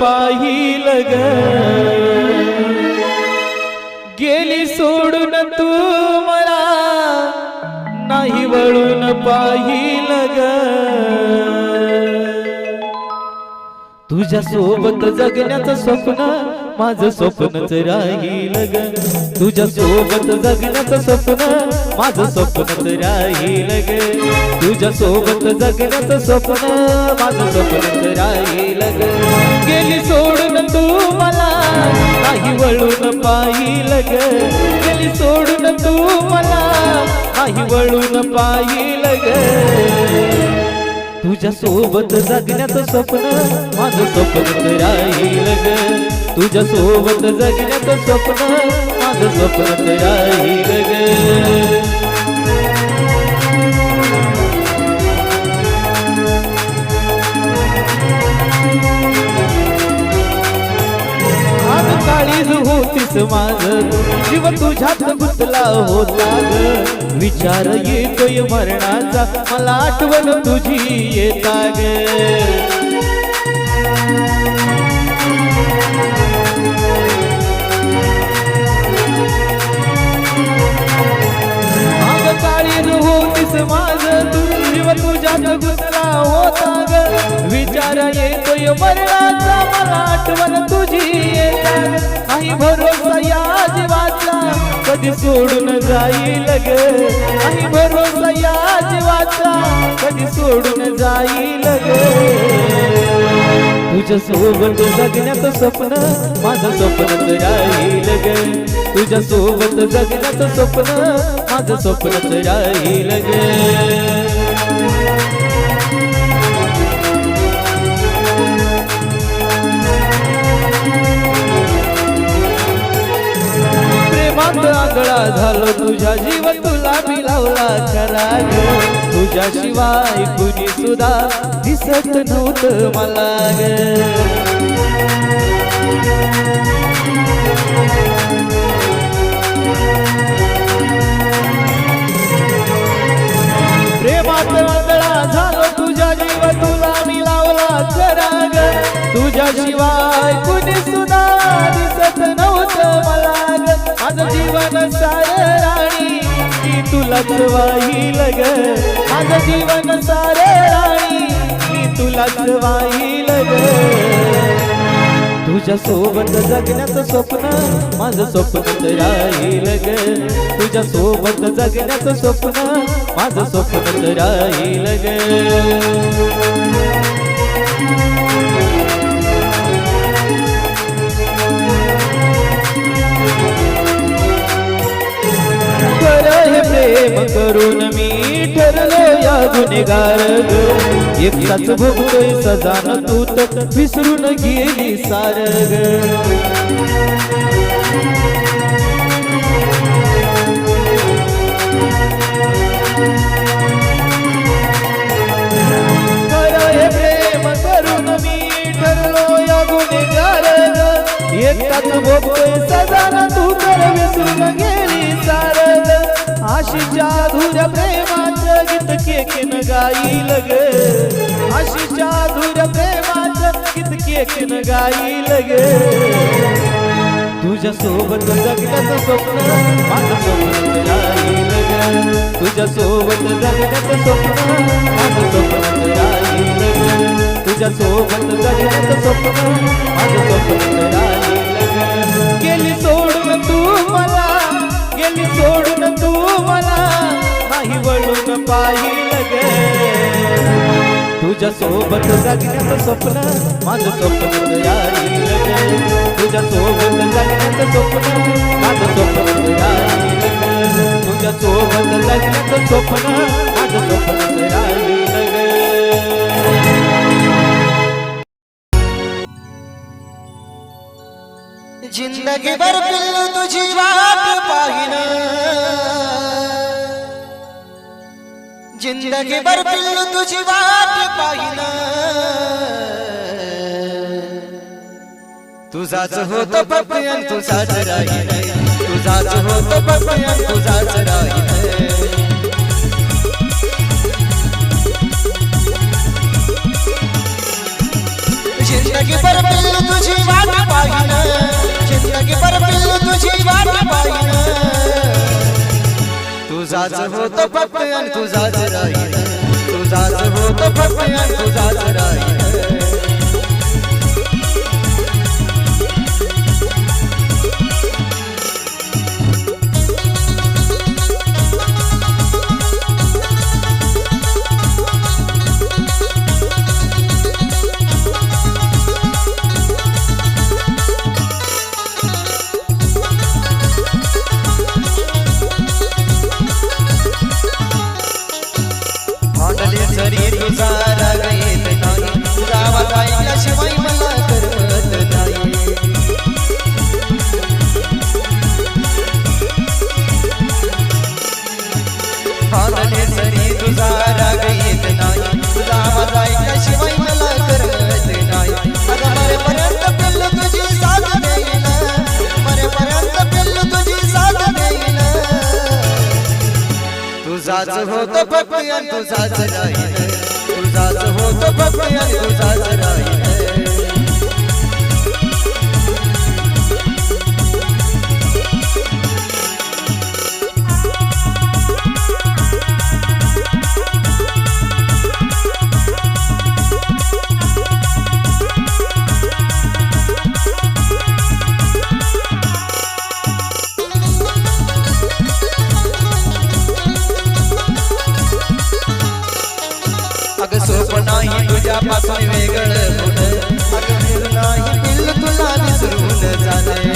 पाहिल ग गेली सोडून तू मला नाही वळून पाहिल ग तुझ्या सोबत जगण्याचं स्वप्न माझं स्वप्नच राहील ग तुझ्या सोबत जगण्याचं स्वप्न माझं स्वप्नच राहील ग तुझ्या सोबत जगण्याचं स्वप्न माझं स्वप्नच राहील ग गेली सोडून तू मला. नाही वळून पाहिल ग. गेली सोडून तू मला. नाही वळून पाहिल ग. तुझ्या सोबत जगण्याचं स्वप्न माझं स्वप्न राहील ग. तुझ्या सोबत जगण्याचं स्वप्न माझं स्वप्न राहील ग. आज काळीज होतीस माझ. जीव तुझ्यात गुंतला होता ग विचार येतोय मरणाचा मला आठवण तुझी येता ग मरणाचा मला आठवण तुझी येता नाही भरोसा या जीवाचा कधी सोडून जाईल ग. नाही भरोसा या जीवाचा कधी सोडून जाईल ग. तुझ्या सोबत जगण्याचं स्वप्न माझं स्वप्न राहील ग. तुझ्या सोबत जगण्याचं स्वप्न माझं स्वप्न राहील ग. प्रेमात आगळा झालो तुझ्या जीव तुला मिळवला खरा तुझ्या शिवाय कुणी सुद्धा दिसत नव्हतं मला प्रेमात आगळा झालो तुझ्या जीव तुला मिळवला खरा तुझ्या शिवाय कुणी सुद्धा दिसत नव्हतं जीवन सार राणी मी तुला वाहील ग माझं जीवन सार राणी मी तुला वाहील ग तुझ्या सोबत जगण्याचं स्वप्न माझं स्वप्न राहील ग तुझ्या सोबत जगण्याचं स्वप्न माझं स्वप्न राहील ग गुन्हेगार एकटाच भोगतोय सजान तू तर विसरून गेली सार एकटाच भोगतोय सजान तू गाईल ग आशीच्या धुऱ्या प्रेमाचं कितके किन गाईल ग तुझ्या सोबत जगण्याचं स्वप्न माझं स्वप्न राहील ग तुझ्या सोबत जगण्याचं स्वप्न माझं स्वप्न राहील ग तुझ्या सोबत जगण्याचं स्वप्न माझं स्वप्न राहील ग गेली सोडून तू मला गेली सोडून तू मला. नाही वळून पाहिलं ग तुझ्या सोबत जगण्याचं स्वप्न, माझं स्वप्न तुझ्या सोबत जगण्याचं स्वप्न, माझं स्वप्न तुझ्या सोबत जगण्याचं स्वप्न, माझं स्वप्न ज़िंदगी भर पिल्लू तुझी वाट ज़िंदगी भर पिल्लू तुझी वाट पाहिला तुझाच तो पपयन तुझाच राहील तुझाच तो पपयन तुझाच राही ज़िंदगी भर पिल्लू तुझे बात पाहिना ज़िंदगी भर पिल्लू तुझे बात पाहिना तुझाच होतो फक्त आणि तुझाच राहील तुझाच होत फक्त आणि तुझाच राहील तुझाच होतो भक्त आणि तुझाच राहील नाही तुझ्यापासून वेगळं अगं नाही दिल तुला विसरून जाणे.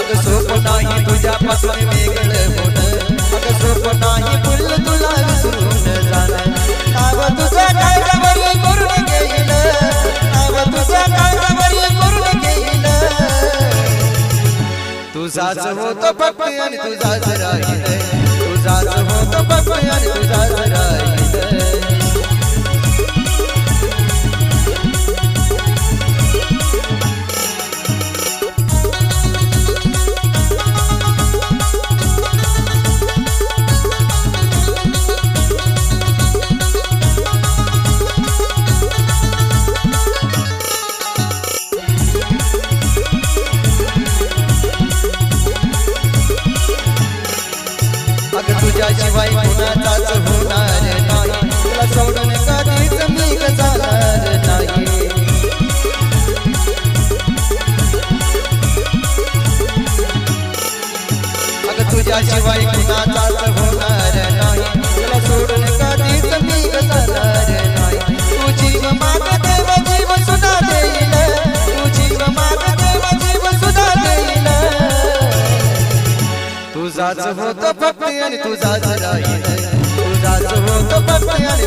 अगं सोप नाही तुझ्यापासून वेगळं होतो फक्त आणि तुझाच राहील तुझाच होतो फक्त आणि तुझा राहील तुझ्याशिवाय कुणाचाच होणार नाही. तुला सोडून कधीच मी बसणार नाही. तुझी जीव देव जीव सुद्धा देईल. तुझी जीव देव जीव सुद्धा देईल. तुझाच होत फक्त आणि तुझाच राहील. तुझाच होत फक्त आणि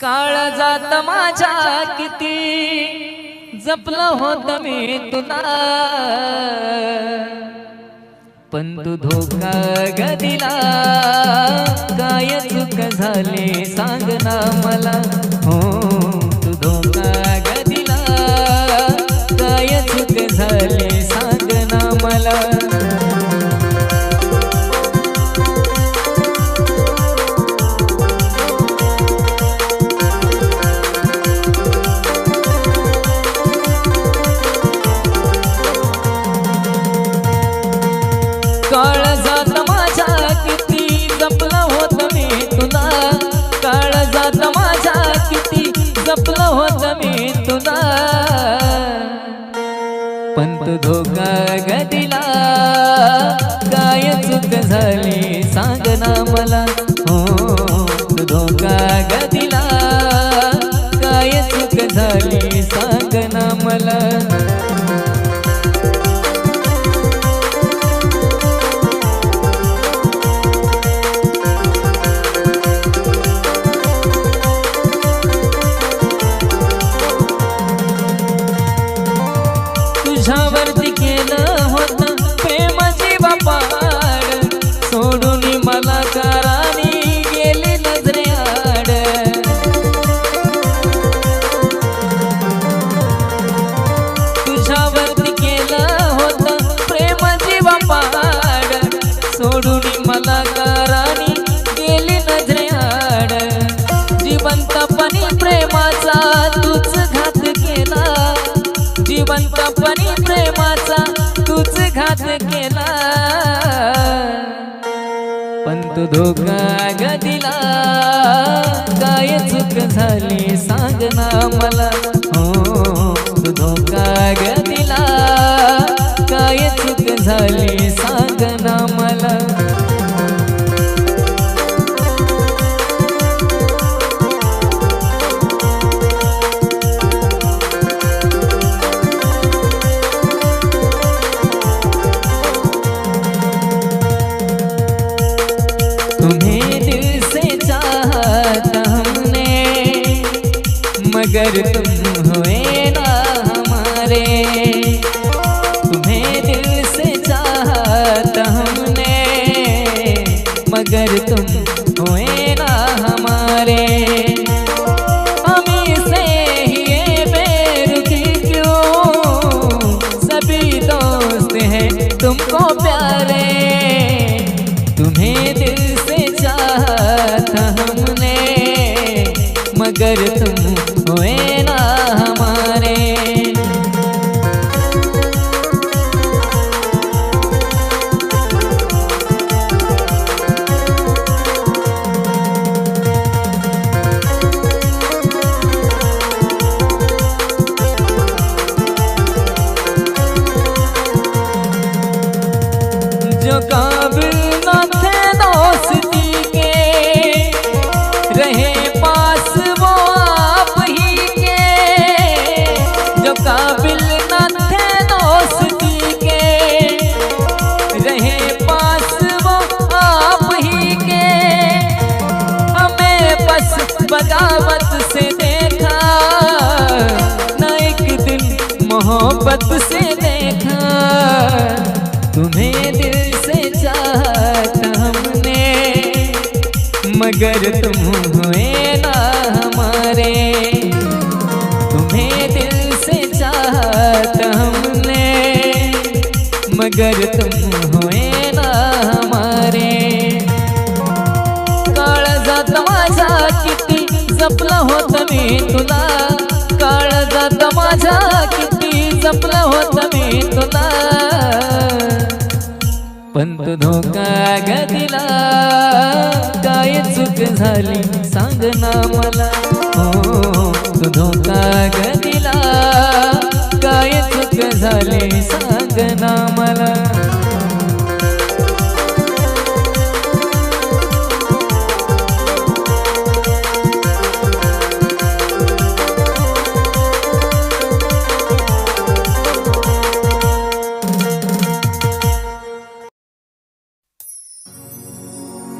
काळ जात माझ्या किती? जपलं होत मी तुला. पण तू धोका ग दिला काय चुक झाली सांग ना मला. जपलं होत मी तुला. पण तू धोका गदिला काय चुक झाली सांग ना मला. जिवंतपणी प्रेमाचा तूच घात केला. पण तू धोका ग दिला. काय चुक झाली सांग ना मला. हो तू धोका ग दिला. काय चुक झाली सांग ना मला. अगर तुम हुए ना हमारे काळजात माझा किती जपलं होत मी तुला. काळजात माझा किती जपलं होत मी तुला. पण तू धोका ग दिला काय चूक झाली सांग ना मला. हो